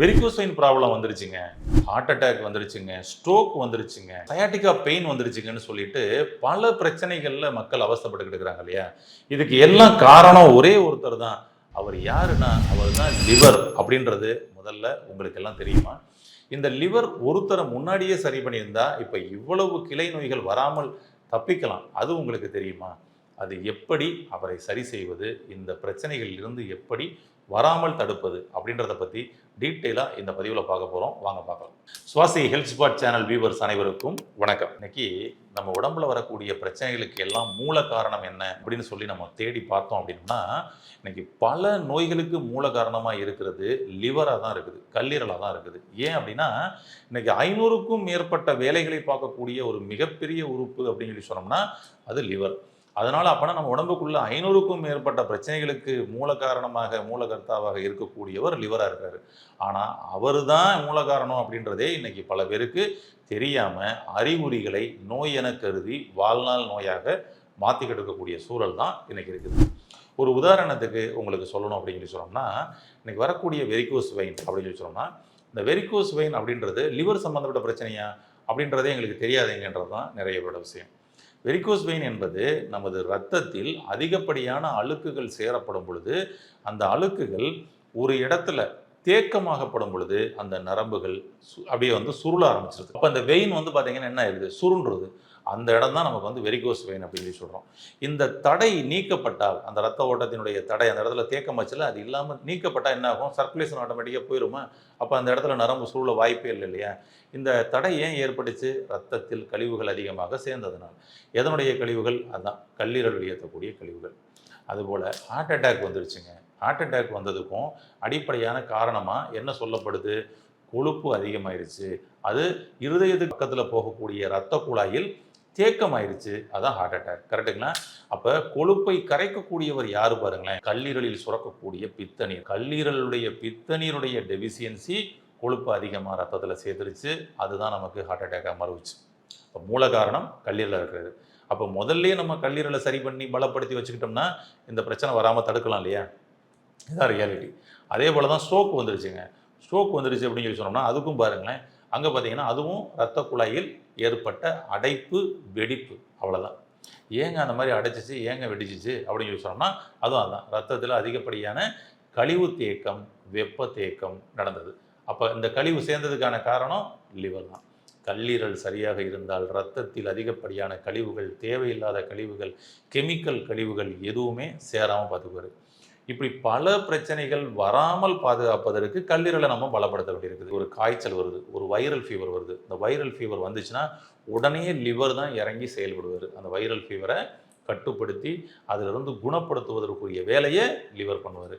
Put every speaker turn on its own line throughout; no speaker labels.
வெரிகோசைன் problem வந்துருச்சுங்க. Heart attack வந்துருச்சுங்க stroke வந்துருச்சுங்க சயாட்டிக்கா பெயின் வந்துருச்சுங்கன்னு சொல்லிட்டு பல பிரச்சனைகளில் மக்கள் அவஸ்தைப்பட்டுக்கிட்டு இருக்கிறாங்க இல்லையா? இதுக்கு எல்லாம் காரணம் ஒரே ஒருத்தர் தான். அவர் யாருன்னா அவர் தான் லிவர் அப்படின்றது முதல்ல உங்களுக்கு எல்லாம் தெரியுமா? இந்த லிவர் ஒருத்தரை முன்னாடியே சரி பண்ணியிருந்தா இப்போ இவ்வளவு கிளை நோய்கள் வராமல் தப்பிக்கலாம். அது உங்களுக்கு தெரியுமா? அது எப்படி அவரை சரி செய்வது? இந்த பிரச்சனைகளில் இருந்து எப்படி வராமல் தடுப்பது அப்படின்றத பற்றி டீட்டெயிலாக இந்த பதிவில் பார்க்க போகிறோம் வாங்க பார்க்கலாம். Swasi health spot channel viewers அனைவருக்கும் வணக்கம். இன்னைக்கு நம்ம உடம்புல வரக்கூடிய பிரச்சனைகளுக்கு எல்லாம் மூல காரணம் என்ன அப்படின்னு சொல்லி நம்ம தேடி பார்த்தோம் அப்படின்னா இன்னைக்கு பல நோய்களுக்கு மூல காரணமாக இருக்கிறது லிவராக தான் இருக்குது கல்லீரலாக தான் இருக்குது. ஏன் அப்படின்னா இன்னைக்கு ஐநூறுக்கும் மேற்பட்ட வேலைகளை பார்க்கக்கூடிய ஒரு மிகப்பெரிய உறுப்பு அப்படின்னு சொல்லி சொன்னோம்னா அது லிவர். அதனால் அப்போனா நம்ம உடம்புக்குள்ள ஐநூறுக்கும் மேற்பட்ட பிரச்சனைகளுக்கு மூல காரணமாக மூலகர்த்தாவாக இருக்கக்கூடியவர் லிவராக இருக்கார். ஆனால் அவர் தான் மூல காரணம் அப்படின்றதே இன்றைக்கி பல பேருக்கு தெரியாமல் அறிகுறிகளை நோய் என கருதி வாழ்நாள் நோயாக மாற்றி கெடுக்கக்கூடிய சூழல் தான் இன்றைக்கி இருக்குது. ஒரு உதாரணத்துக்கு உங்களுக்கு சொல்லணும் அப்படின்னு சொல்லி சொன்னோம்னா இன்னைக்கு வரக்கூடிய வெரிகோஸ் வெயின் அப்படின்னு சொல்லி சொன்னோம்னா இந்த வெரிகோஸ் வெயின் அப்படின்றது லிவர் சம்மந்தப்பட்ட பிரச்சனையா அப்படின்றதே எங்களுக்கு தெரியாதுங்கன்றது தான் நிறைய பேரோட விஷயம். வெரிகோஸ் வெயின் என்பது நமது இரத்தத்தில் அதிகப்படியான அழுக்குகள் சேரப்படும் பொழுது அந்த அழுக்குகள் ஒரு இடத்துல தேக்கமாகப்படும் பொழுது அந்த நரம்புகள் சு- அப்படியே வந்து சுருள ஆரம்பிச்சிருது. அப்போ அந்த வெயின் வந்து பார்த்தீங்கன்னா என்ன ஆயிடுது? சுருண்டுறது அந்த இடம் தான் நமக்கு வந்து வெரிகோஸ் வெயின் அப்படின்னு சொல்லி சொல்கிறோம் இந்த தடை நீக்கப்பட்டால் அந்த ரத்த ஓட்டத்தினுடைய தடை அந்த இடத்துல தேக்கம் வச்சுல அது இல்லாமல் நீக்கப்பட்டால் என்ன ஆகும்? சர்க்குலேஷன் ஆட்டோமேட்டிக்காக போயிருமா? அப்போ அந்த இடத்துல நரம்பு சூழல வாய்ப்பே இல்லை இல்லையா? இந்த தடை ஏன் ஏற்பட்டுச்சு? ரத்தத்தில் கழிவுகள் அதிகமாக சேர்ந்ததுனால். எதனுடைய கழிவுகள்? அதுதான் கல்லீரல் வெளியேற்றக்கூடிய கழிவுகள். அதுபோல் ஹார்ட் அட்டாக் வந்துருச்சுங்க. ஹார்ட் அட்டாக் வந்ததுக்கும் அடிப்படையான காரணமாக என்ன சொல்லப்படுது? கொழுப்பு அதிகமாயிருச்சு. அது இருதயத்துக்கு பக்கத்தில் போகக்கூடிய இரத்த குழாயில் தேக்கமாயிருச்சு. அதான் ஹார்ட் அட்டாக் கரெக்டுங்களா அப்போ கொழுப்பை கரைக்கக்கூடியவர் யாரு பாருங்களேன்? கல்லீரலில் சுரக்கக்கூடிய பித்தநீர். கல்லீரலுடைய பித்தநீருடைய டெபிசியன்சி கொழுப்பு அதிகமாக ரத்தத்தில் சேர்த்துருச்சு அதுதான் நமக்கு ஹார்ட் அட்டாக்காக மறுவுச்சு இப்போ மூல காரணம் கல்லீரலில் இருக்கிறது. அப்போ முதல்ல நம்ம கல்லீரலை சரி பண்ணி பலப்படுத்தி வச்சுக்கிட்டோம்னா இந்த பிரச்சனை வராமல் தடுக்கலாம் இல்லையா? இதுதான் ரியாலிட்டி அதே போல் தான் ஸ்ட்ரோக் வந்துருச்சுங்க. ஸ்ட்ரோக் வந்துருச்சு அப்படின்னு சொல்லி சொன்னோம்னா அதுக்கும் பாருங்களேன். அங்கே பார்த்தீங்கன்னா அதுவும் ரத்த குழாயில் ஏற்பட்ட அடைப்பு வெடிப்பு அவ்வளோதான் ஏங்க அந்த மாதிரி அடைச்சிச்சு ஏங்க வெடிச்சிச்சு அப்படின்னு சொல்லி சொன்னோம்னா அதுவும் அதுதான் ரத்தத்தில் அதிகப்படியான கழிவு தேக்கம் வெப்ப தேக்கம் நடந்தது. அப்போ இந்த கழிவு சேர்ந்ததுக்கான காரணம் லிவர் தான். கல்லீரல் சரியாக இருந்தால் ரத்தத்தில் அதிகப்படியான கழிவுகள் தேவையில்லாத கழிவுகள் கெமிக்கல் கழிவுகள் எதுவுமே சேராமல் பார்த்துக்குவார். இப்படி பல பிரச்சனைகள் வராமல் பாதுகாப்பதற்கு கல்லீரலை நம்ம பலப்படுத்த வேண்டியிருக்குது. ஒரு காய்ச்சல் வருது ஒரு வைரல் ஃபீவர் வருது. இந்த வைரல் ஃபீவர் வந்துச்சுன்னா உடனே லிவர் தான் இறங்கி செயல்படுவார். அந்த வைரல் ஃபீவரை கட்டுப்படுத்தி அதிலிருந்து குணப்படுத்துவதற்குரிய வேலையை லிவர் பண்ணுவார்.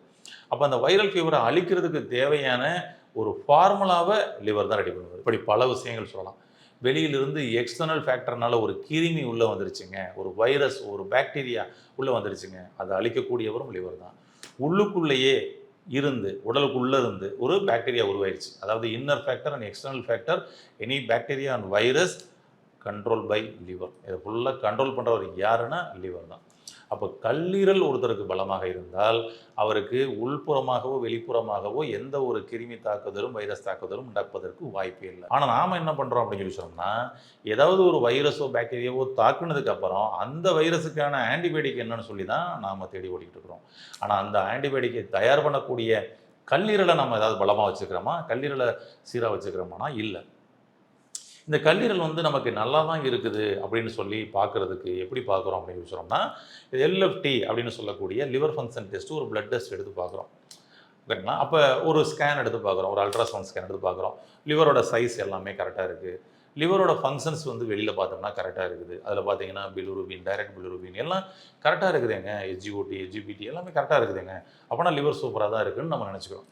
அப்போ அந்த வைரல் ஃபீவரை அழிக்கிறதுக்கு தேவையான ஒரு ஃபார்முலாவை லிவர் தான் ரெடி பண்ணுவார். இப்படி பல விஷயங்கள் சொல்லலாம். வெளியிலிருந்து எக்ஸ்டர்னல் ஃபேக்டர்னால ஒரு கிருமி உள்ளே வந்துருச்சுங்க. ஒரு வைரஸ் ஒரு பாக்டீரியா உள்ளே வந்துருச்சுங்க. அதை அழிக்கக்கூடியவரும் லிவர் தான். உள்ளுக்குள்ளேயே இருந்து உடலுக்குள்ளே இருந்து ஒரு பாக்டீரியா உருவாயிருச்சு. அதாவது inner factor and external factor any bacteria and virus control by liver இதை ஃபுல்லாக கண்ட்ரோல் பண்ணுறவர் யாருன்னா லிவர் தான். அப்போ கல்லீரல் ஒருத்தருக்கு பலமாக இருந்தால் அவருக்கு உள்புறமாகவோ வெளிப்புறமாகவோ எந்த ஒரு கிருமி தாக்குதலும் வைரஸ் தாக்குதலும் நடப்பதற்கு வாய்ப்பே இல்லை. ஆனால் நாம் என்ன பண்ணுறோம் அப்படின்னு சொல்லி சொன்னோம்னா ஏதாவது ஒரு வைரஸோ பாக்டீரியாவோ தாக்குனதுக்கப்புறம் அந்த வைரஸுக்கான ஆன்டிபயோட்டிக் என்னன்னு சொல்லி தான் நாம் தேடி ஓடிக்கிட்டு இருக்கிறோம். ஆனால் அந்த ஆன்டிபயோட்டிக்கை தயார் பண்ணக்கூடிய கல்லீரலை நம்ம ஏதாவது பலமாக வச்சுக்கிறோமா? கல்லீரலை சீராக வச்சுக்கிறோமானா? இல்லை. இந்த கல்லீரல் வந்து நமக்கு நல்லா தான் இருக்குது அப்படின்னு சொல்லி பார்க்குறதுக்கு எப்படி பார்க்குறோம் அப்படின்னு சொல்கிறோம்னா இது எல்எஃப்டி அப்படின்னு சொல்லக்கூடிய லிவர் ஃபங்க்ஷன் டெஸ்ட்டு ஒரு பிளட் டெஸ்ட் எடுத்து பார்க்குறோம். ஓகேங்களா? அப்போ ஒரு ஸ்கேன் எடுத்து பார்க்குறோம் ஒரு அல்ட்ராசவுண்ட் ஸ்கேன் எடுத்து பார்க்குறோம். லிவரோட சைஸ் எல்லாமே கரெக்டாக இருக்குது லிவரோட ஃபங்க்ஷன்ஸ் வந்து வெளியில் பார்த்தோம்னா கரெக்டாக இருக்குது. அதில் பார்த்தீங்கன்னா பிலுரூபின் டைரக்ட் பிலுரூபின் எல்லாம் கரெக்டாக இருக்குதுங்க. எஜிஓடி எஜிபிடி எல்லாமே கரெக்டாக இருக்குதுங்க. அப்போனா லிவர் சூப்பராக தான் இருக்குதுன்னு நம்ம நினச்சிக்கிறோம்.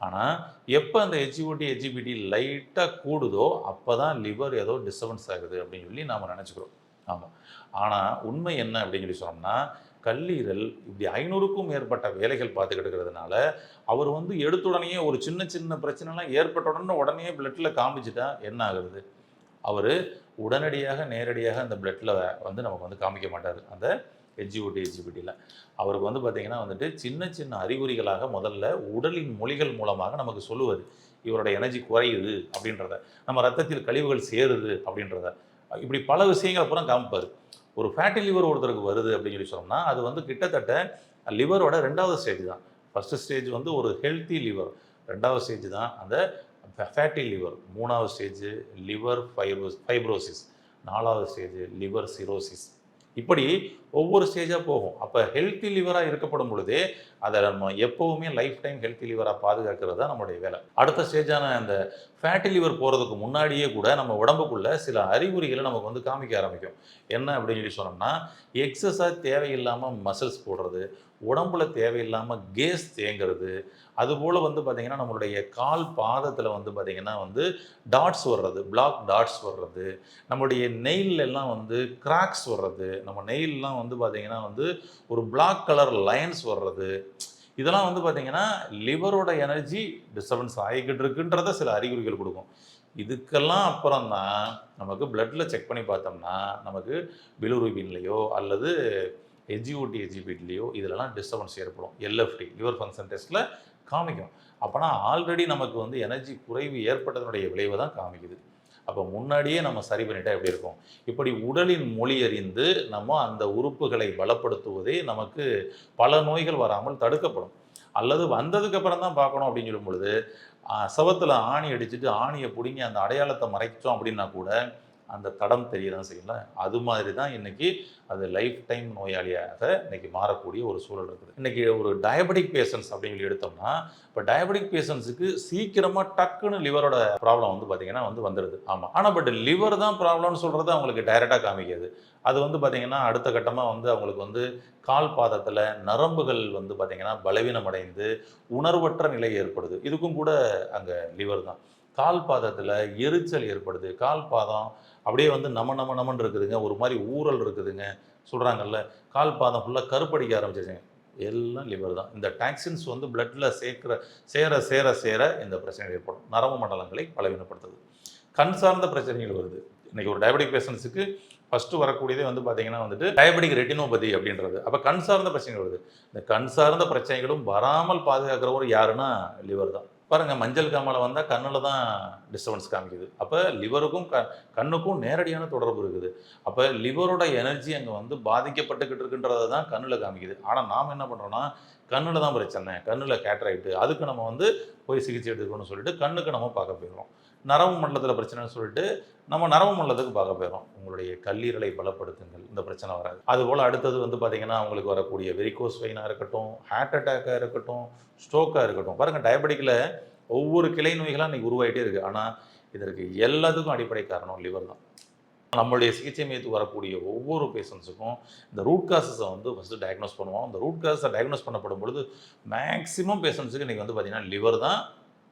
ஆனால் எப்போ அந்த ஹெச்ஓடி ஹெச்பிடி லைட்டாக கூடுதோ அப்போ தான் லிவர் ஏதோ டிஸ்டர்பன்ஸ் ஆகுது அப்படின்னு சொல்லி நாம் நினச்சிக்கிறோம். ஆமாம் ஆனால் உண்மை என்ன அப்படின்னு சொல்லி சொன்னோம்னா கல்லீரல் இப்படி ஐநூறுக்கும் மேற்பட்ட வேலைகள் பார்த்துக்கிட்டு இருக்கிறதுனால அவர் வந்து எடுத்த உடனே ஒரு சின்ன சின்ன பிரச்சனைலாம் ஏற்பட்ட உடனே உடனே பிளட்டில் காமிச்சிட்டா என்ன ஆகுறது? அவர் உடனடியாக நேரடியாக அந்த பிளட்டில் வந்து நமக்கு வந்து காமிக்க மாட்டார். அந்த ஹெச்ஜிஓடி ஹெச்ஜிபிடியில் அவருக்கு வந்து பார்த்திங்கன்னா வந்துட்டு சின்ன சின்ன அறிகுறிகளாக முதல்ல உடலின் மொழிகள் மூலமாக நமக்கு சொல்லுவது. இவரோட எனர்ஜி குறையுது அப்படின்றத. நம்ம ரத்தத்தில் கழிவுகள் சேருது அப்படின்றத. இப்படி பல விஷயங்கள் அப்புறம் காமிப்பார். ஒரு ஃபேட்டி லிவர் ஒருத்தருக்கு வருது அப்படின்னு சொல்லி சொன்னோம்னா அது வந்து கிட்டத்தட்ட லிவரோட ரெண்டாவது ஸ்டேஜ் தான். ஃபஸ்ட்டு ஸ்டேஜ் வந்து ஒரு ஹெல்த்தி லிவர் ரெண்டாவது ஸ்டேஜ் தான் அந்த ஃபேட்டி லிவர் மூணாவது ஸ்டேஜ் லிவர் ஃபைப்ரோ ஃபைப்ரோசிஸ் நாலாவது ஸ்டேஜ் லிவர் சிரோசிஸ் இப்படி ஒவ்வொரு ஸ்டேஜாக போகும். அப்போ ஹெல்த்தி லிவராக இருக்கப்படும் பொழுதே அதை நம்ம எப்போவுமே லைஃப் டைம் ஹெல்த்தி லிவராக பாதுகாக்கிறது தான் நம்மளுடைய வேலை. அடுத்த ஸ்டேஜான அந்த ஃபேட்டி லிவர் போகிறதுக்கு முன்னாடியே கூட நம்ம உடம்புக்குள்ள சில அறிகுறிகளை நமக்கு வந்து காமிக்க ஆரம்பிக்கும். என்ன அப்படின்னு சொல்லி சொன்னோம்னா எக்ஸஸாக தேவையில்லாமல் மசில்ஸ் போடுறது உடம்புல தேவையில்லாமல் கேஸ் தேங்குறது. அதுபோல் வந்து பார்த்திங்கன்னா நம்மளுடைய கால் பாதத்தில் வந்து பார்த்திங்கன்னா வந்து டாட்ஸ் வர்றது பிளாக் டாட்ஸ் வர்றது. நம்மளுடைய நெயிலெல்லாம் வந்து கிராக்ஸ் வர்றது. நம்ம நெயிலெலாம் வந்து பார்த்திங்கன்னா வந்து ஒரு பிளாக் கலர் லைன்ஸ் வர்றது. இதெல்லாம் வந்து பார்த்திங்கன்னா லிவரோட எனர்ஜி டிஸ்டர்பன்ஸ் ஆகிக்கிட்டு இருக்குன்றத சில அறிகுறிகள் கொடுக்கும். இதுக்கெல்லாம் அப்புறம் தான் நமக்கு பிளட்டில் செக் பண்ணி பார்த்தோம்னா நமக்கு பிலுருபின்லேயோ அல்லது எஜிஓடி எஜிபிட்லேயோ இதிலலாம் டிஸ்டர்பன்ஸ் ஏற்படும். எல்எஃப்டி லிவர் ஃபங்க்ஷன் டெஸ்ட்டில் காமிக்கும். அப்போனா ஆல்ரெடி நமக்கு வந்து எனர்ஜி குறைவு ஏற்பட்டதனுடைய விளைவை தான் காமிக்குது. அப்போ முன்னாடியே நம்ம சரி பண்ணிட்டா எப்படி இருக்கும்? இப்படி உடலின் மொழி அறிந்து நம்ம அந்த உறுப்புகளை பலப்படுத்துவதே நமக்கு பல நோய்கள் வராமல் தடுக்கப்படும். அல்லது வந்ததுக்கு அப்புறம் தான் பார்க்கணும் அப்படின்னு சொல்லும் பொழுது சவத்தில் ஆணி அடிச்சுட்டு ஆணியை பிடுங்கி அந்த அடையாளத்தை மறைச்சோம் அப்படின்னா கூட அந்த தடம் தெரிய தான் செய்யல அது மாதிரி தான் இன்றைக்கி அது லைஃப் டைம் நோயாளியாக இன்னைக்கு மாறக்கூடிய ஒரு சூழல் இருக்குது. இன்றைக்கி ஒரு டயபெட்டிக் பேஷன்ஸ் அப்படின்னு சொல்லி எடுத்தோம்னா இப்போ டயபெட்டிக் பேஷண்ட்ஸுக்கு சீக்கிரமாக டக்குன்னு லிவரோட ப்ராப்ளம் வந்து பார்த்திங்கன்னா வந்து வந்துடுது. ஆமாம் ஆனால் பட் லிவர் தான் ப்ராப்ளம்னு சொல்கிறது அவங்களுக்கு டைரெக்டாக காமிக்காது. அது வந்து பார்த்திங்கன்னா அடுத்த கட்டமாக வந்து அவங்களுக்கு வந்து கால் பாதத்தில் நரம்புகள் வந்து பார்த்திங்கன்னா பலவீனமடைந்து உணர்வற்ற நிலை ஏற்படுது. இதுக்கும் கூட அங்கே லிவர் தான். கால் பாதத்தில் எரிச்சல் ஏற்படுது. கால் பாதம் அப்படியே வந்து நம நம நமன் இருக்குதுங்க. ஒரு மாதிரி ஊறல் இருக்குதுங்க. சொல்கிறாங்கல்ல கால் பாதம் ஃபுல்லாக கருப்படிக்க ஆரம்பிச்சிருச்சுங்க. எல்லாம் லிவர் தான். இந்த டாக்ஸின்ஸ் வந்து பிளட்டில் சேர்க்கிற சேர சேர சேர இந்த பிரச்சனைகள் ஏற்படும். நரம்பு மண்டலங்களை பலவீனப்படுத்துது. கண் சார்ந்த பிரச்சனைகள் வருது. இன்றைக்கி ஒரு டயபெட்டிக் பேஷண்ட்ஸுக்கு ஃபஸ்ட்டு வரக்கூடியதே வந்து பார்த்தீங்கன்னா வந்துட்டு டயபெட்டிக் ரெட்டினோபதி அப்படின்றது. அப்போ கண் சார்ந்த பிரச்சனைகள் வருது. இந்த கண் சார்ந்த பிரச்சனைகளும் வராமல் பாதுகாக்கிறவர் யாருன்னா லிவர் தான். பாருங்கள் மஞ்சள் காமலை வந்தால் கண்ணில் தான் டிஸ்டர்பன்ஸ் காமிக்குது. அப்போ லிவருக்கும் க கண்ணுக்கும் நேரடியான தொடர்பு இருக்குது. அப்போ லிவரோட எனர்ஜி அங்கே வந்து பாதிக்கப்பட்டுக்கிட்டு இருக்குன்றதை தான் கண்ணில் காமிக்குது. ஆனால் நாம் என்ன பண்ணுறோன்னா கண்ணில் தான் பிரச்சனை கண்ணில் கேட்ராயிட்டு அதுக்கு நம்ம வந்து போய் சிகிச்சை எடுத்துக்கணும்னு சொல்லிட்டு கண்ணுக்கு நம்ம பார்க்க போயிடுறோம். நரம்பு மண்டலத்தில் பிரச்சனைன்னு சொல்லிட்டு நம்ம நரம்பு மண்டலத்துக்கு பார்க்க போயிடும் உங்களுடைய கல்லீரலை பலப்படுத்துங்கள் இந்த பிரச்சனை வராது. அதுபோல் அடுத்தது வந்து பார்த்திங்கன்னா அவங்களுக்கு வரக்கூடிய வெரிகோஸ் வெயினாக இருக்கட்டும் ஹார்ட் அட்டாக்காக இருக்கட்டும் ஸ்ட்ரோக்காக இருக்கட்டும். பாருங்கள் டயபெட்டிக்கில் ஒவ்வொரு கிளை நோய்களாக இன்றைக்கி உருவாகிட்டே இருக்குது ஆனால் இதற்கு எல்லாத்துக்கும் அடிப்படை காரணம் லிவர் தான். நம்மளுடைய சிகிச்சை மையத்துக்கு வரக்கூடிய ஒவ்வொரு பேஷண்ட்ஸுக்கும் இந்த ரூட் காசஸை வந்து ஃபஸ்ட்டு டயக்னோஸ் பண்ணுவோம். அந்த ரூட் காசஸை டயக்னோஸ் பண்ணப்படும் பொழுது மேக்ஸிமம் பேஷண்ட்ஸுக்கு இன்றைக்கி வந்து பார்த்திங்கன்னா லிவர் தான்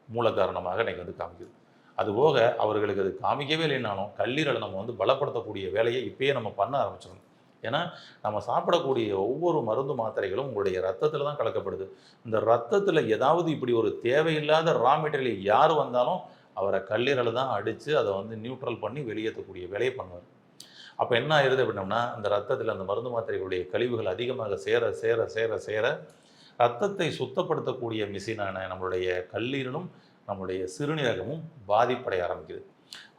மூல காரணமாக இன்றைக்கி வந்து காமிக்குது. அதுபோக அவர்களுக்கு அது காமிக்கவே இல்லைனாலும் கல்லீரலை நம்ம வந்து பலப்படுத்தக்கூடிய வேலையை இப்போயே நம்ம பண்ண ஆரம்பிச்சிடணும். ஏன்னா நம்ம சாப்பிடக்கூடிய ஒவ்வொரு மருந்து மாத்திரைகளும் உங்களுடைய ரத்தத்தில் தான் கலக்கப்படுது. இந்த ரத்தத்தில் ஏதாவது இப்படி ஒரு தேவையில்லாத ரா மெட்டீரியல் யார் வந்தாலும் அவரை கல்லீரல் தான் அடித்து அதை வந்து நியூட்ரல் பண்ணி வெளியேற்றக்கூடிய வேலையை பண்ணுவார். அப்போ என்ன ஆயிடுது அப்படின்னம்னா அந்த ரத்தத்தில் அந்த மருந்து மாத்திரைகளுடைய கழிவுகள் அதிகமாக சேர சேர சேர சேர ரத்தத்தை சுத்தப்படுத்தக்கூடிய மிஷினான நம்மளுடைய கல்லீரலும் நம்மளுடைய சிறுநீரகமும் பாதிப்படைய ஆரம்பிக்குது.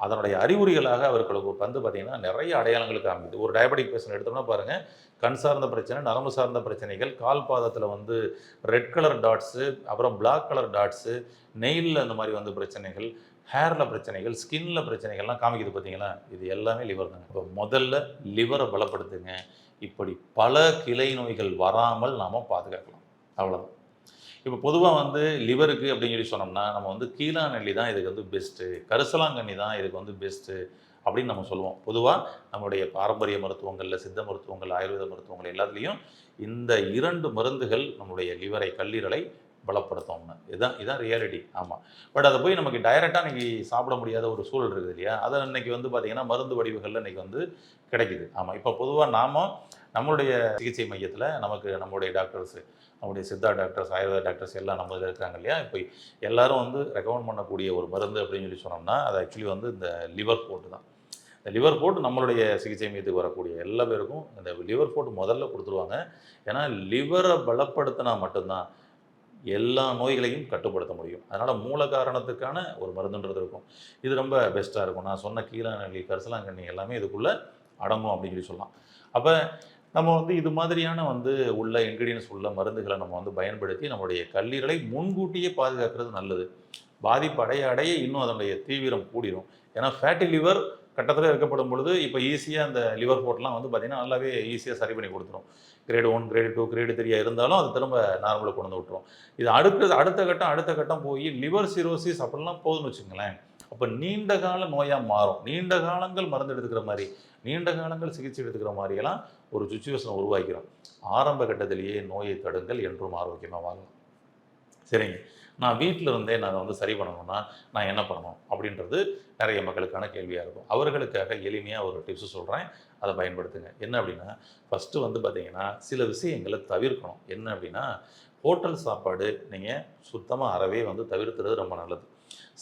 அதனுடைய அறிகுறிகளாக அவர்களுக்கு வந்து பார்த்திங்கன்னா நிறைய அடையாளங்களுக்கு காமிக்குது ஒரு டயபெட்டிக் பேஷண்ட் எடுத்தோம்னா பாருங்கள் கண் சார்ந்த பிரச்சனை நரம்பு சார்ந்த பிரச்சனைகள் கால் பாதத்தில் வந்து ரெட் கலர் டாட்ஸு அப்புறம் பிளாக் கலர் டாட்ஸு நெயிலில் அந்த மாதிரி வந்து பிரச்சனைகள் ஹேரில் பிரச்சனைகள் ஸ்கின்ல பிரச்சனைகள்லாம் காமிக்குது பார்த்தீங்களா? இது எல்லாமே லிவர் தாங்க. இப்போ முதல்ல லிவரை பலப்படுத்துங்க. இப்படி பல கிளை நோய்கள் வராமல் நாம் பாதுகாக்கலாம். அவ்வளோதான் இப்போ பொதுவாக வந்து லிவருக்கு அப்படின்னு சொல்லி சொன்னோம்னா நம்ம வந்து கீழா நெல்லி தான் இதுக்கு வந்து பெஸ்ட்டு கரிசலாங்கண்ணி தான் இதுக்கு வந்து பெஸ்ட்டு அப்படின்னு நம்ம சொல்லுவோம். பொதுவாக நம்மளுடைய பாரம்பரிய மருத்துவங்களில் சித்த மருத்துவங்கள் ஆயுர்வேத மருத்துவங்கள் எல்லாத்துலேயும் இந்த இரண்டு மருந்துகள் நம்முடைய லிவரை கல்லீரலை பலப்படுத்தோம்னு. இதுதான் இதுதான் ரியாலிட்டி ஆமாம் பட் அதை போய் நமக்கு டைரெக்டாக இன்றைக்கி சாப்பிட முடியாத ஒரு சூழல் இருக்குது இல்லையா? அதை இன்றைக்கி வந்து பார்த்திங்கன்னா மருந்து வடிவுகளில் இன்றைக்கி வந்து கிடைக்குது. ஆமாம் இப்போ பொதுவாக நாம் நம்மளுடைய சிகிச்சை மையத்தில் நமக்கு நம்மளுடைய டாக்டர்ஸ் நம்முடைய சித்தா டாக்டர்ஸ் ஆயுர்வேத டாக்டர்ஸ் எல்லாம் நம்ம இதில் இருக்காங்க இல்லையா? இப்போ எல்லாரும் வந்து ரெக்கமெண்ட் பண்ணக்கூடிய ஒரு மருந்து அப்படின்னு சொல்லி சொன்னோம்னா அது ஆக்சுவலி வந்து இந்த லிவர் போட்டு தான். இந்த லிவர் போட்டு நம்மளுடைய சிகிச்சை மையத்துக்கு வரக்கூடிய எல்லா பேருக்கும் இந்த லிவர் போட்டு முதல்ல கொடுத்துருவாங்க. ஏன்னா லிவரை பலப்படுத்தினா மட்டும்தான் எல்லா நோய்களையும் கட்டுப்படுத்த முடியும். அதனால் மூல காரணத்துக்கான ஒரு மருந்துன்றது இருக்கும். இது ரொம்ப பெஸ்ட்டாக இருக்கும். நான் சொன்ன கீழாநெல்லி கரிசலாங்கண்ணி எல்லாமே இதுக்குள்ளே அடங்கும் அப்படின்னு சொல்லி சொல்லலாம். அப்போ நம்ம வந்து இது மாதிரியான வந்து உள்ள இன்க்ரீடியன்ஸ் உள்ள மருந்துகளை நம்ம வந்து பயன்படுத்தி நம்மளுடைய கல்லீரலை முன்கூட்டியே பாதுகாக்கிறது நல்லது. பாதிப்பு அடைய அடைய இன்னும் அதனுடைய தீவிரம் கூடிரும். ஏன்னா ஃபேட்டி லிவர் கட்டத்தில் இருக்கப்படும் பொழுது இப்போ ஈஸியாக அந்த லிவர் போர்ட்லாம் வந்து பார்த்திங்கன்னா நல்லாவே ஈஸியாக சரி பண்ணி கொடுத்துரும். Grade one grade two grade த்ரீயாக இருந்தாலும் அது திரும்ப நார்மலுக்கு கொண்டு வந்து விட்டுரும். இது அடுத்த அடுத்த கட்டம் அடுத்த கட்டம் போய் லிவர் சிரோசிஸ் அப்படிலாம் போதும்னு வச்சுங்களேன் அப்போ நீண்ட கால நோயாக மாறும். நீண்ட காலங்கள் மருந்து எடுத்துக்கிற மாதிரி நீண்ட காலங்கள் சிகிச்சை எடுத்துக்கிற மாதிரியெல்லாம் ஒரு சுச்சுவேஷனை உருவாக்கிறோம். ஆரம்ப கட்டத்திலேயே நோயை தடுங்கள் என்றும் ஆரோக்கியமாக வாழலாம் சரிங்க. நான் வீட்டில் இருந்தே நான் வந்து சரி பண்ணணும்னா நான் என்ன பண்ணணும்? அப்படின்றது நிறைய மக்களுக்கான கேள்வியாக இருக்கும். அவர்களுக்காக எளிமையாக ஒரு டிப்ஸ் சொல்கிறேன் அதை பயன்படுத்துங்க. என்ன அப்படின்னா ஃபஸ்ட்டு வந்து பார்த்தீங்கன்னா சில விஷயங்களை தவிர்க்கணும். என்ன அப்படின்னா ஹோட்டல் சாப்பாடு நீங்கள் சுத்தமாக அறவே வந்து தவிர்த்துறது ரொம்ப நல்லது.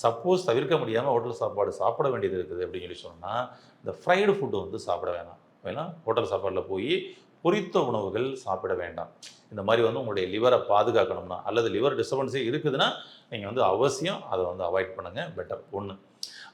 சப்போஸ் தவிர்க்க முடியாமல் ஹோட்டல் சாப்பாடு சாப்பிட வேண்டியது இருக்குது அப்படின்னு சொல்லி சொன்னால் இந்த ஃப்ரைடு ஃபுட்டு வந்து சாப்பிட வேணாம். வேணா ஹோட்டல் சாப்பாட்டில் போய் பொரித்த உணவுகள் சாப்பிட வேண்டாம். இந்த மாதிரி வந்து உங்களுடைய லிவரை பாதுகாக்கணும்னா அல்லது லிவர் டிஸ்டர்பன்ஸே இருக்குதுன்னா நீங்கள் வந்து அவசியம் அதை வந்து அவாய்ட் பண்ணுங்கள் பெட்டர். ஒன்று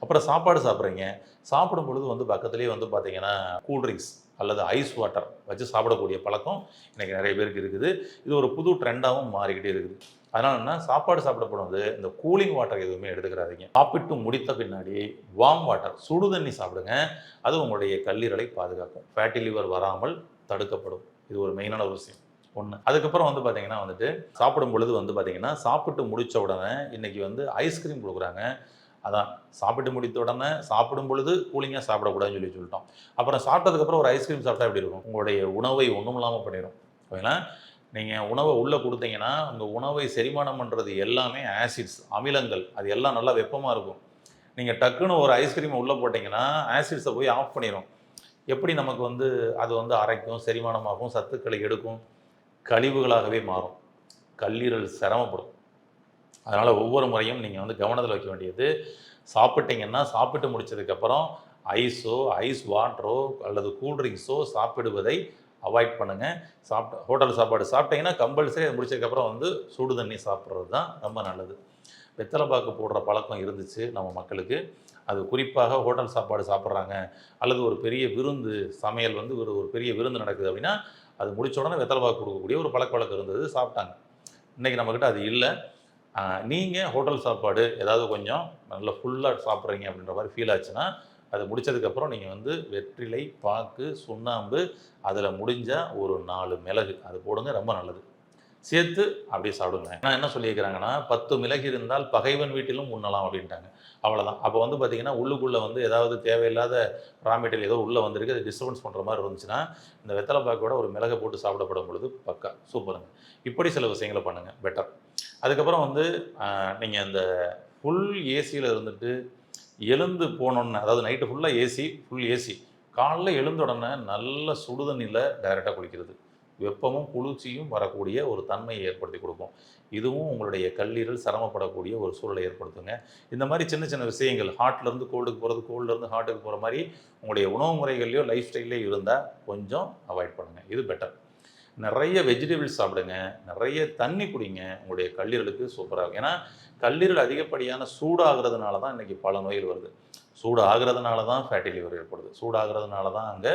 அப்புறம் சாப்பாடு சாப்பிட்றீங்க. சாப்பிடும் பொழுது வந்து பக்கத்துலேயே வந்து பார்த்தீங்கன்னா கூல்ட்ரிங்க்ஸ் அல்லது ஐஸ் வாட்டர் வச்சு சாப்பிடக்கூடிய பழக்கம் இன்றைக்கி நிறைய பேருக்கு இருக்குது. இது ஒரு புது ட்ரெண்டாகவும் மாறிக்கிட்டே இருக்குது. அதனால என்ன? சாப்பாடு சாப்பிடப்படும்போது இந்த கூலிங் வாட்டர் எதுவுமே எடுத்துக்கிறாதீங்க சாப்பிட்டு முடித்த பின்னாடி வார்ம் வாட்டர் சுடு தண்ணி சாப்பிடுங்க. அது உங்களுடைய கல்லீரலை பாதுகாக்கும். ஃபேட்டி லிவர் வராமல் தடுக்கப்படும். இது ஒரு மெயினான ஒரு விஷயம். ஒன்று அதுக்கப்புறம் வந்து பார்த்தீங்கன்னா வந்துட்டு சாப்பிடும் பொழுது வந்து பார்த்தீங்கன்னா சாப்பிட்டு முடித்த உடனே இன்னைக்கு வந்து ஐஸ்கிரீம் கொடுக்குறாங்க. அதான். சாப்பிட்டு முடித்த உடனே சாப்பிடும் பொழுது கூலிங்காக சாப்பிடக்கூடாதுன்னு சொல்லி சொல்லிட்டோம். அப்புறம் சாப்பிட்டதுக்கப்புறம் ஒரு ஐஸ்கிரீம் சாப்பிட்டா எப்படி இருக்கும்? உங்களுடைய உணவை ஒன்றும் இல்லாமல் பண்ணிடும் ஓகேங்களா நீங்கள் உணவை உள்ளே கொடுத்தீங்கன்னா உங்கள் உணவை செரிமானம் பண்ணுறது எல்லாமே ஆசிட்ஸ் அமிலங்கள். அது எல்லாம் நல்லா வெப்பமாக இருக்கும். நீங்கள் டக்குன்னு ஒரு ஐஸ்கிரீமை உள்ளே போட்டிங்கன்னா ஆசிட்ஸை போய் ஆஃப் பண்ணிடும் எப்படி நமக்கு வந்து அது வந்து அரைக்கும் செரிமானமாகும் சத்துக்களை எடுக்கும்? கழிவுகளாகவே மாறும். கல்லீரல் சிரமப்படும். அதனால் ஒவ்வொரு முறையும் நீங்கள் வந்து கவனத்தில் வைக்க வேண்டியது. சாப்பிட்டீங்கன்னா சாப்பிட்டு முடிச்சதுக்கப்புறம் ஐஸோ ஐஸ் வாட்டரோ அல்லது கூல்ட்ரிங்க்ஸோ சாப்பிடுவதை அவாய்ட் பண்ணுங்கள் சாப்பிட்டு ஹோட்டல் சாப்பாடு சாப்பிட்டீங்கன்னா கம்பல்சரி அது முடிச்சதுக்கப்புறம் வந்து சூடு தண்ணி சாப்பிட்றது தான் ரொம்ப நல்லது. வெத்தலை பாக்கு போடுற பழக்கம் இருந்துச்சு நம்ம மக்களுக்கு. அது குறிப்பாக ஹோட்டல் சாப்பாடு சாப்பிட்றாங்க. அல்லது ஒரு பெரிய விருந்து சமையல் வந்து ஒரு ஒரு பெரிய விருந்து நடக்குது அப்படின்னா அது முடிச்ச உடனே வெத்தலை பாக்கு கொடுக்கக்கூடிய ஒரு பழக்க வழக்கம் இருந்தது சாப்பிட்டாங்க. இன்றைக்கி நம்மக்கிட்ட அது இல்லை. நீங்கள் ஹோட்டல் சாப்பாடு ஏதாவது கொஞ்சம் நல்லா ஃபுல்லாக சாப்பிட்றீங்க அப்படின்ற மாதிரி ஃபீல் ஆச்சுன்னா அது முடிச்சதுக்கப்புறம் நீங்கள் வந்து வெற்றிலை பாக்கு சுண்ணாம்பு அதில் முடிஞ்சால் ஒரு நாலு மிளகு. அது போடுங்க ரொம்ப நல்லது. சேர்த்து அப்படியே சாப்பிடுங்க. நான் என்ன சொல்லியிருக்கிறாங்கன்னா பத்து மிளகு இருந்தால் பகைவன் வீட்டிலும் உண்ணலாம் அப்படின்ட்டாங்க. அவ்வளோதான் அப்போ வந்து பார்த்தீங்கன்னா உள்ளுக்குள்ளே வந்து ஏதாவது தேவையில்லாத ரா மெட்டீரியல் ஏதோ உள்ளே வந்திருக்கு அது டிஸ்டர்பன்ஸ் பண்ணுற மாதிரி இருந்துச்சுன்னா இந்த வெத்தலை பாக்கோட ஒரு மிளகை போட்டு சாப்பிடப்படும் பொழுது பக்கா சூப்பருங்க. இப்படி சில விஷயங்களை பண்ணுங்கள் பெட்டர் அதுக்கப்புறம் வந்து நீங்கள் அந்த ஃபுல் ஏசியில் இருந்துட்டு எழுந்து போனோன்னு அதாவது நைட்டு ஃபுல்லாக ஏசி ஃபுல் ஏசி காலைல எழுந்த உடனே நல்ல சுடுதண்ணியில் டைரெக்டாக குளிக்கிறது. வெப்பமும் குளிர்ச்சியும் வரக்கூடிய ஒரு தன்மையை ஏற்படுத்தி கொடுக்கும். இதுவும் உங்களுடைய கல்லீரல் சிரமப்படக்கூடிய ஒரு சூழலை ஏற்படுத்துங்க. இந்த மாதிரி சின்ன சின்ன விஷயங்கள் ஹார்ட்லேருந்து கோல்டுக்கு போகிறது கோல்டுலேருந்து ஹார்ட்டுக்கு போகிற மாதிரி உங்களுடைய உணவு முறைகள்லையோ லைஃப் ஸ்டைல்லையோ இருந்தால் கொஞ்சம் அவாய்ட் பண்ணுங்கள் இது பெட்டர் நிறைய வெஜிடபிள்ஸ் சாப்பிடுங்க நிறைய தண்ணி குடிங்க உங்களுடைய கல்லீரலுக்கு சூப்பராக இருக்கும். ஏன்னா கல்லீரல் அதிகப்படியான சூடாகிறதுனால தான் இன்றைக்கி பல நோய்கள் வருது. சூடாகிறதுனால தான் ஃபேட்டி லிவர் ஏற்படுது. சூடாகிறதுனால தான் அங்கே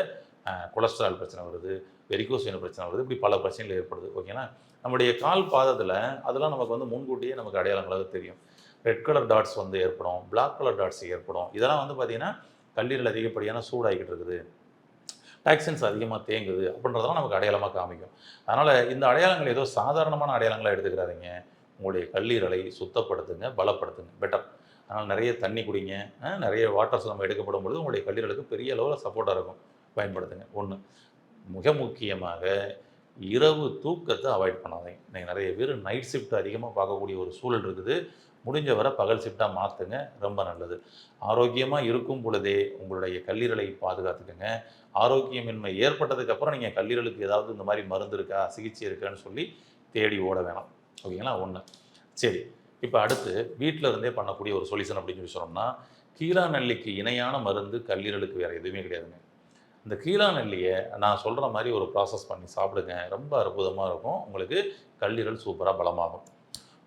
கொலஸ்ட்ரால் பிரச்சனை வருது வெரிகோஸ் பிரச்சனை வருது இப்படி பல பிரச்சனைகள் ஏற்படுது. ஓகேனா நம்முடைய கால் பாதத்தில் அதெல்லாம் நமக்கு வந்து முன்கூட்டியே நமக்கு அடையாளங்களாக தெரியும். ரெட் கலர் டாட்ஸ் வந்து ஏற்படும் பிளாக் கலர் டாட்ஸ் ஏற்படும். இதெல்லாம் வந்து பார்த்திங்கன்னா கல்லீரல் அதிகப்படியான சூடாகிக்கிட்டு இருக்குது. டாக்ஸின்ஸ் அதிகமாக தேங்குது அப்படின்றதெல்லாம் நமக்கு அடையாளமாக காமிக்கும். அதனால் இந்த அடையாளங்கள் ஏதோ சாதாரணமான அடையாளங்களாக எடுத்துக்கிறாதீங்க. உங்களுடைய கல்லீரலை சுத்தப்படுத்துங்க பலப்படுத்துங்க. பெட்டர் அதனால் நிறைய தண்ணி குடிங்க. நிறைய வாட்டர்ஸ் நம்ம எடுக்கப்படும் பொழுது உங்களுடைய கல்லீரலுக்கு பெரிய அளவில் சப்போர்ட்டாக இருக்கும். பயன்படுத்துங்க. ஒன்று மிக முக்கியமாக இரவு தூக்கத்தை அவாய்ட் பண்ணாதீங்க. நீங்கள் நிறைய பேர் நைட் ஷிஃப்ட் அதிகமாக பார்க்கக்கூடிய ஒரு சூழல் இருக்குது. முடிஞ்ச வரை பகல் ஷிஃப்டாக மாற்றுங்க ரொம்ப நல்லது. ஆரோக்கியமாக இருக்கும் பொழுதே உங்களுடைய கல்லீரலை பாதுகாத்துக்கங்க. ஆரோக்கியமின்மை ஏற்பட்டதுக்கப்புறம் நீங்கள் கல்லீரலுக்கு ஏதாவது இந்த மாதிரி மருந்து இருக்கா சிகிச்சை இருக்கான்னு சொல்லி தேடி ஓட வேணாம். ஓகேங்களா? ஒன்று சரி. இப்போ அடுத்து வீட்டில் இருந்தே பண்ணக்கூடிய ஒரு சொல்யூஷன் அப்படின்னு சொல்லி சொன்னோம்னா கீழா நெல்லிக்கு இணையான மருந்து கல்லீரலுக்கு வேறு எதுவுமே கிடையாதுங்க. இந்த கீழாநெல்லியை நான் சொல்கிற மாதிரி ஒரு ப்ராசஸ் பண்ணி சாப்பிடுங்க. ரொம்ப அற்புதமாக இருக்கும். உங்களுக்கு கல்லீரல் சூப்பராக பலமாகும்.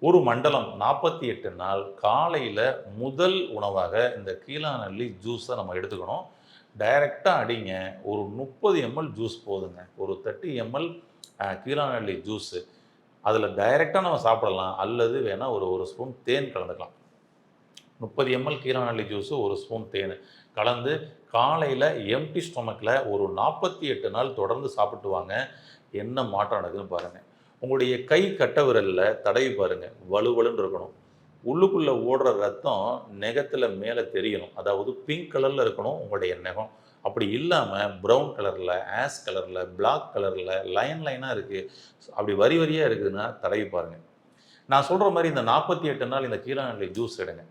ஒரு மண்டலம் நாற்பத்தி எட்டு நாள் காலையில் முதல் உணவாக இந்த கீழாநெல்லி ஜூஸை நம்ம எடுத்துக்கணும். டைரெக்டாக அடிங்க. ஒரு முப்பது எம்எல் ஜூஸ் போதுங்க. ஒரு தேர்ட்டி எம்எல் கீழாநெல்லி ஜூஸு அதில் டைரெக்டாக நம்ம சாப்பிடலாம். அல்லது வேணால் ஒரு ஒரு ஸ்பூன் தேன் கலந்துக்கலாம். முப்பது எம்எல் கீழாநெல்லி ஜூஸு ஒரு ஸ்பூன் தேன். கலந்து காலையில் எம்டி ஸ்டொமக்கில் ஒரு நாற்பத்தி எட்டு நாள் தொடர்ந்து சாப்பிட்டு வாங்க. என்ன மாற்றம் நடக்குதுன்னு பாருங்கள் உங்களுடைய கை கட்ட விரலில் தடவி பாருங்கள் வலுவலுன்னு இருக்கணும். உள்ளுக்குள்ளே ஓடுற ரத்தம் நெகத்தில் மேலே தெரியணும் அதாவது பிங்க் கலரில் இருக்கணும் உங்களுடைய நெகம். அப்படி இல்லாமல் ப்ரௌன் கலரில் ஆஸ் கலரில் பிளாக் கலரில் லைன் லைனாக இருக்குது அப்படி வரி வரியாக இருக்குதுன்னா தடவி பாருங்கள் நான் சொல்கிற மாதிரி இந்த நாற்பத்தி எட்டு நாள் இந்த கீழாநெல்லி ஜூஸ் எடுங்க.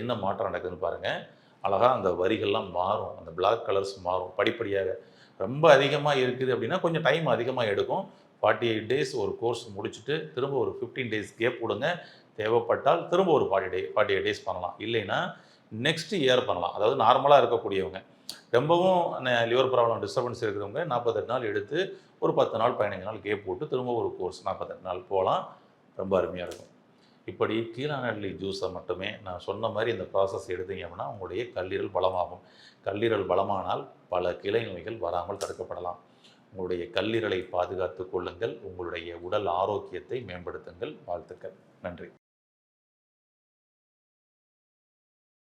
என்ன மாற்றம் நடக்குதுன்னு பாருங்கள் அழகாக அந்த வரிகள்லாம் மாறும். அந்த பிளாக் கலர்ஸ் மாறும். படிப்படியாக ரொம்ப அதிகமாக இருக்குது அப்படின்னா கொஞ்சம் டைம் அதிகமாக எடுக்கும். ஃபார்ட்டி எயிட் டேஸ் ஒரு கோர்ஸ் முடிச்சுட்டு திரும்ப ஒரு ஃபிஃப்டீன் டேஸ் கேப் கொடுங்க தேவைப்பட்டால் திரும்ப ஒரு forty day forty eight days பண்ணலாம். இல்லைன்னா நெக்ஸ்ட் இயர் பண்ணலாம். அதாவது நார்மலாக இருக்கக்கூடியவங்க. ரொம்பவும் லிவர் ப்ராப்ளம் டிஸ்டர்பன்ஸ் இருக்கிறவங்க நாற்பத்தெட்டு நாள் எடுத்து ஒரு பத்து நாள் பதினஞ்சு நாள் கேப் போட்டு திரும்ப ஒரு கோர்ஸ் நாற்பத்தெட்டு நாள் போகலாம். ரொம்ப அருமையாக இருக்கும். இப்படி கீழாநெல்லி ஜூஸை மட்டுமே நான் சொன்ன மாதிரி இந்த ப்ராசஸ் எடுத்தீங்க அப்படின்னா உங்களுடைய கல்லீரல் பலமாகும். கல்லீரல் பலமானால் பல கிளை நோய்கள் வராமல் தடுக்கப்படலாம். உங்களுடைய கல்லீரலை பாதுகாத்து கொள்ளுங்கள். உங்களுடைய உடல் ஆரோக்கியத்தை மேம்படுத்துங்கள். வாழ்த்துக்கள். நன்றி.